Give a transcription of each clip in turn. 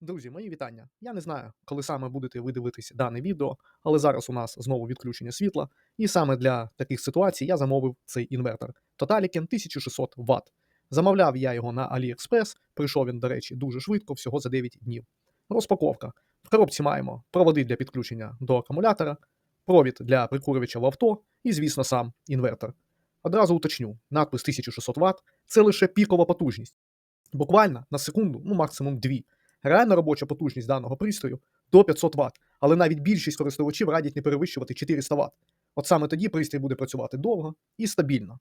Друзі, мої вітання. Я не знаю, коли саме будете ви дивитися дане відео, але зараз у нас знову відключення світла, і саме для таких ситуацій я замовив цей інвертор Totaliken 1600 Вт. Замовляв я його на AliExpress, прийшов він, до речі, дуже швидко, всього за 9 днів. Розпаковка. В коробці маємо проводи для підключення до акумулятора, провід для прикурювача в авто і, звісно, сам інвертор. Одразу уточню: надпис 1600 Вт це лише пікова потужність. Буквально на секунду, ну максимум 2. Реальна робоча потужність даного пристрою до 500 Вт, але навіть більшість користувачів радять не перевищувати 400 Вт. От саме тоді пристрій буде працювати довго і стабільно.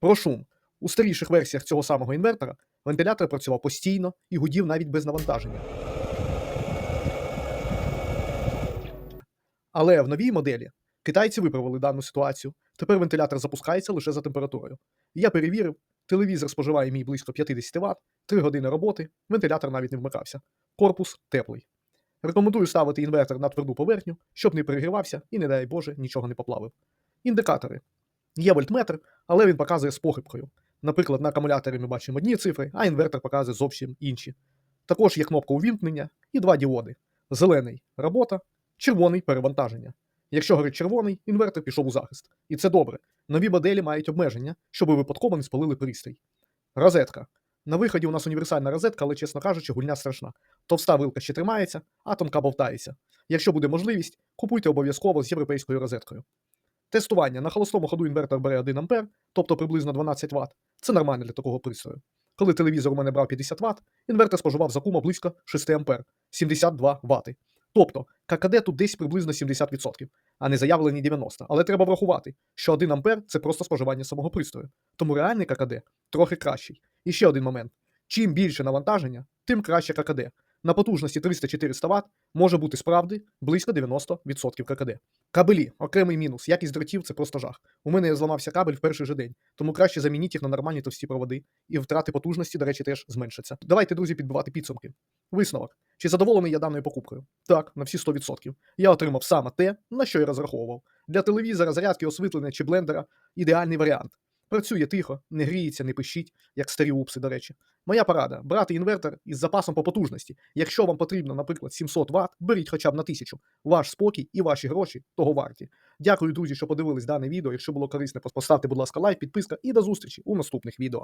Про шум. У старіших версіях цього самого інвертора вентилятор працював постійно і гудів навіть без навантаження. Але в новій моделі китайці виправили дану ситуацію. Тепер вентилятор запускається лише за температурою. Я перевірив, телевізор споживає мій близько 50 Вт, 3 години роботи, вентилятор навіть не вмикався. Корпус теплий. Рекомендую ставити інвертор на тверду поверхню, щоб не перегрівався і, не дай Боже, нічого не поплавив. Індикатори. Є вольтметр, але він показує з похибкою. Наприклад, на акумуляторі ми бачимо одні цифри, а інвертор показує зовсім інші. Також є кнопка увімкнення і два діоди: зелений робота, червоний перевантаження. Якщо горить червоний, інвертор пішов у захист. І це добре. Нові моделі мають обмеження, щоб випадково не спалили пристрій. Розетка. На виході у нас універсальна розетка, але, чесно кажучи, гульня страшна. Товста вилка ще тримається, а тонка бовтається. Якщо буде можливість, купуйте обов'язково з європейською розеткою. Тестування на холостому ходу інвертор бере 1 А, тобто приблизно 12 Вт. Це нормально для такого пристрою. Коли телевізор у мене брав 50 Вт, інвертор споживав за кума близько 6 А 72 Вт. Тобто ККД тут десь приблизно 70%, а не заявлені 90%. Але треба врахувати, що 1 ампер це просто споживання самого пристрою. Тому реальний ККД трохи кращий. І ще один момент: чим більше навантаження, тим краще ККД. На потужності 300-400 Вт може бути справді близько 90% ККД. Кабелі окремий мінус. Якість дротів це просто жах. У мене зламався кабель в перший же день, тому краще замініть їх на нормальні товсті проводи, і втрати потужності, до речі, теж зменшаться. Давайте, друзі, підбивати підсумки. Висновок. Чи задоволений я даною покупкою? Так, на всі 100%. Я отримав саме те, на що я розраховував. Для телевізора, зарядки, освітлення чи блендера ідеальний варіант. Працює тихо, не гріється, не пищить, як старі упси, до речі. Моя порада: брати інвертор із запасом по потужності. Якщо вам потрібно, наприклад, 700 Вт, беріть хоча б на 1000. Ваш спокій і ваші гроші того варті. Дякую, друзі, що подивились дане відео. Якщо було корисне, поставте, будь ласка, лайк, підписка і до зустрічі у наступних відео.